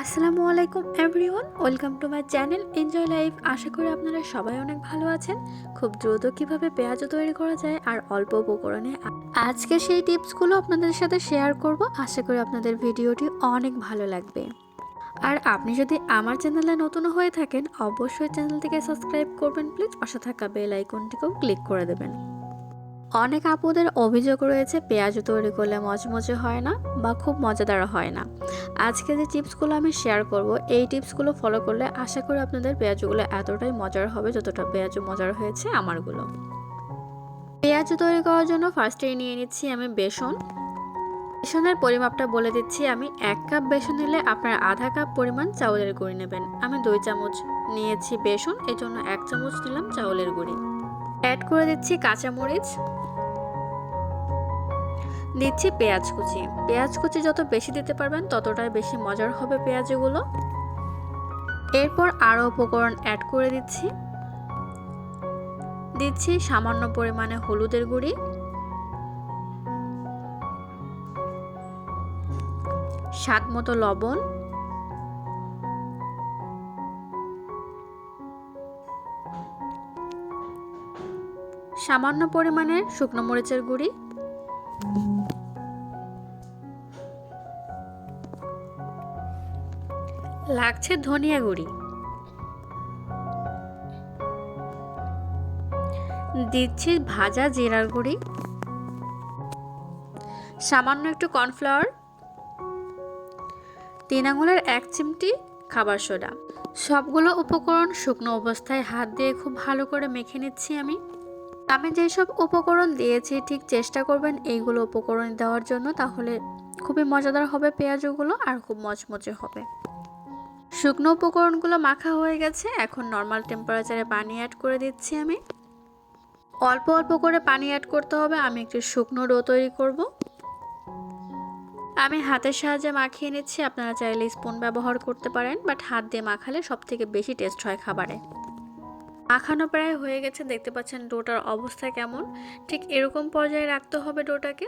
আসসালামু আলাইকুম everyone, welcome to my channel enjoy life. আশা করি আপনারা সবাই অনেক ভালো আছেন। খুব দ্রুত কীভাবে পেঁয়াজও তৈরি করা যায় আর অল্প উপকরণে আজকে সেই টিপসগুলো আপনাদের সাথে শেয়ার করব। আশা করি আপনাদের ভিডিওটি অনেক ভালো লাগবে। আর আপনি যদি আমার চ্যানেলে নতুন হয়ে থাকেন, অবশ্যই চ্যানেলটিকে সাবস্ক্রাইব করবেন, প্লিজ। পাশে থাকা বেল আইকনটিকেও ক্লিক করে দেবেন। অনেক আপুদের অভিযোগ রয়েছে, পেঁয়াজ তৈরি করলে মচমচে হয় না বা খুব মজাদার হয় না। আজকে যে টিপসগুলো আমি শেয়ার করব, এই টিপসগুলো ফলো করলে আশা করি আপনাদের পেঁয়াজগুলো এতটাই মজার হবে যতটা পেঁয়াজ মজার হয়েছে আমারগুলো। পেঁয়াজ তৈরি করার জন্য ফার্স্টেই নিয়ে নিচ্ছি আমি বেসন। বেসনের পরিমাপটা বলে দিচ্ছি আমি, এক কাপ বেসন নিলে আপনার আধা কাপ পরিমাণ চাউলের গুঁড়ি নেবেন। আমি দুই চামচ নিয়েছি বেসন এই জন্য এক চামচ নিলাম চাউলের গুঁড়ি। অ্যাড করে দিচ্ছি কাঁচামরিচ। দিচ্ছি পেঁয়াজ কুচি। পেঁয়াজ কুচি যত বেশি দিতে পারবেন, ততটাই বেশি মজার হবে পেঁয়াজগুলো। এরপর আরও উপকরণ অ্যাড করে দিচ্ছি। দিচ্ছি সামান্য পরিমাণে হলুদের গুঁড়ি। স্বাদ মতো লবণ। সামান্য পরিমাণে শুকনো মরিচের গুঁড়ি। লাগছে ধনিয়া গুঁড়ি। দিচ্ছি ভাজা জিরার গুঁড়ি। সামান্য একটু কর্নফ্লাওয়ার। তিন আঙুলের এক চিমটি খাবার সোডা। সবগুলো উপকরণ শুকনো অবস্থায় হাত দিয়ে খুব ভালো করে মেখে নিচ্ছি আমি। আমি যেসব উপকরণ দিয়েছি, ঠিক চেষ্টা করবেন এইগুলো উপকরণ দেওয়ার জন্য, তাহলে খুবই মজাদার হবে পেঁয়াজগুলো আর খুব মচমচে হবে। শুকনো উপকরণগুলো মাখা হয়ে গেছে। এখন নর্মাল টেম্পারেচারে পানি অ্যাড করে দিচ্ছি আমি। অল্প অল্প করে পানি অ্যাড করতে হবে, আমি একটু শুকনো ডো তৈরি করব। আমি হাতের সাহায্যে মাখিয়ে নিচ্ছি, আপনারা চাইলে স্পুন ব্যবহার করতে পারেন বাট হাত দিয়ে মাখালে সব থেকে বেশি টেস্ট হয় খাবারে। মাখানো প্রায় হয়ে গেছে, দেখতে পাচ্ছেন ডোটার অবস্থা কেমন? ঠিক এরকম পর্যায়ে রাখতে হবে ডোটাকে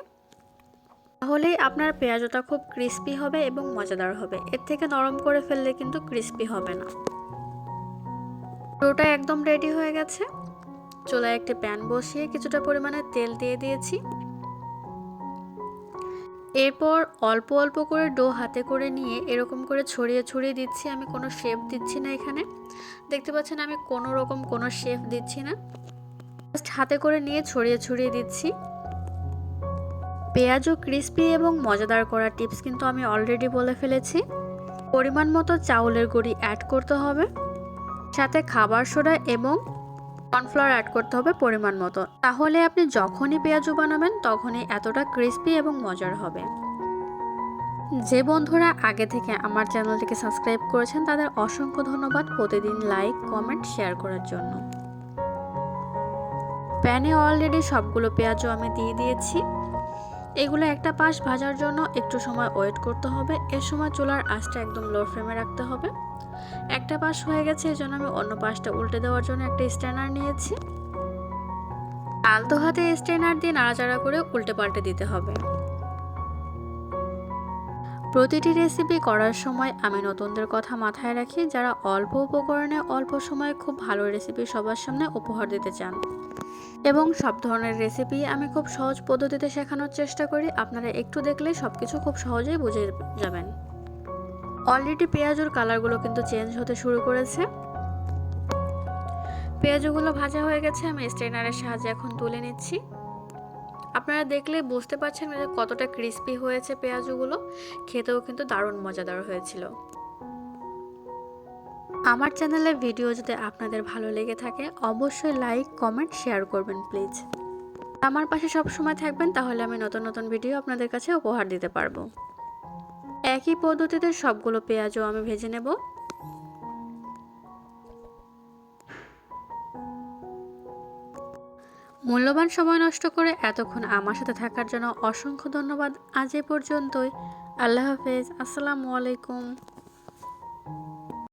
তাহলেই আপনার পেঁয়াজটা খুব ক্রিস্পি হবে এবং মজাদার হবে। এর থেকে নরম করে ফেললে কিন্তু ক্রিস্পি হবে না। ডোটা একদম রেডি হয়ে গেছে। চুলায় একটি প্যান বসিয়ে কিছুটা পরিমাণে তেল দিয়ে দিয়েছি। এরপর অল্প অল্প করে ডো হাতে করে নিয়ে এরকম করে ছড়িয়ে ছড়িয়ে দিচ্ছি। আমি কোনো শেপ দিচ্ছি না এখানে। দেখতে পাচ্ছেন আমি কোনো রকম কোনো শেপ দিচ্ছি না। জাস্ট হাতে করে নিয়ে ছড়িয়ে ছড়িয়ে দিচ্ছি। পেঁয়াজও ক্রিস্পি এবং মজাদার করার টিপস কিন্তু আমি অলরেডি বলে ফেলেছি। পরিমাণ মতো চাউলের গুঁড়ি অ্যাড করতে হবে। সাথে খাবার সোডা এবং কর্নফ্লাওয়ার অ্যাড করতে হবে পরিমাণ মতো। তাহলে আপনি যখনই পেঁয়াজু বানাবেন তখনই এতটা ক্রিস্পি এবং মজার হবে। যে বন্ধুরা আগে থেকে আমার চ্যানেলটিকে সাবস্ক্রাইব করেছেন, তাদের অসংখ্য ধন্যবাদ প্রতিদিন লাইক কমেন্ট শেয়ার করার জন্য। প্যানে অলরেডি সবগুলো পেঁয়াজও আমি দিয়ে দিয়েছি। এগুলো একটা পাশ ভাজার জন্য একটু সময় ওয়েট করতে হবে। এর সময় চুলার আঁচটা একদম লো ফ্লেমে রাখতে হবে। একটা পাশ হয়ে গেছে এই জন্য আমি অন্য পাশটা উল্টে দেওয়ার জন্য একটা স্ট্যানার নিয়েছি। আলতো হাতে স্ট্যানার দিয়ে নাড়াচাড়া করে উল্টে পাল্টে দিতে হবে। প্রতিটি রেসিপি করার সময় আমি নতুনদের কথা মাথায় রাখি, যারা অল্প উপকরণে অল্প সময়ে খুব ভালো রেসিপি সবার সামনে উপহার দিতে চান। এবং সব ধরনের রেসিপি আমি খুব সহজ পদ্ধতিতে শেখানোর চেষ্টা করি। আপনারা একটু দেখলে সব কিছু খুব সহজেই বুঝে যাবেন। অলরেডি পেঁয়াজুর কালারগুলো কিন্তু চেঞ্জ হতে শুরু করেছে। পেঁয়াজগুলো ভাজা হয়ে গেছে, আমি স্ট্রেনারের সাহায্যে এখন তুলে নিচ্ছি। আপনারা দেখলে বুঝতে পারছেন যে কতটা ক্রিস্পি হয়েছে পেঁয়াজগুলো। খেতেও কিন্তু দারুণ মজাদার হয়েছিল। আমার চ্যানেলের ভিডিও যদি আপনাদের ভালো লেগে থাকে, অবশ্যই লাইক, কমেন্ট, শেয়ার করবেন, প্লিজ। আমার পাশে সব সময় থাকবেন, তাহলে আমি নতুন নতুন ভিডিও আপনাদের কাছে উপহার দিতে পারব। একই পদ্ধতিতে সবগুলো পেঁয়াজও আমি ভেজে নেব। মূল্যবান সময় নষ্ট করে এতক্ষণ আমার সাথে থাকার জন্য অসংখ্য ধন্যবাদ। আজ এ পর্যন্তই। আল্লাহ হাফেজ। আসসালামু আলাইকুম।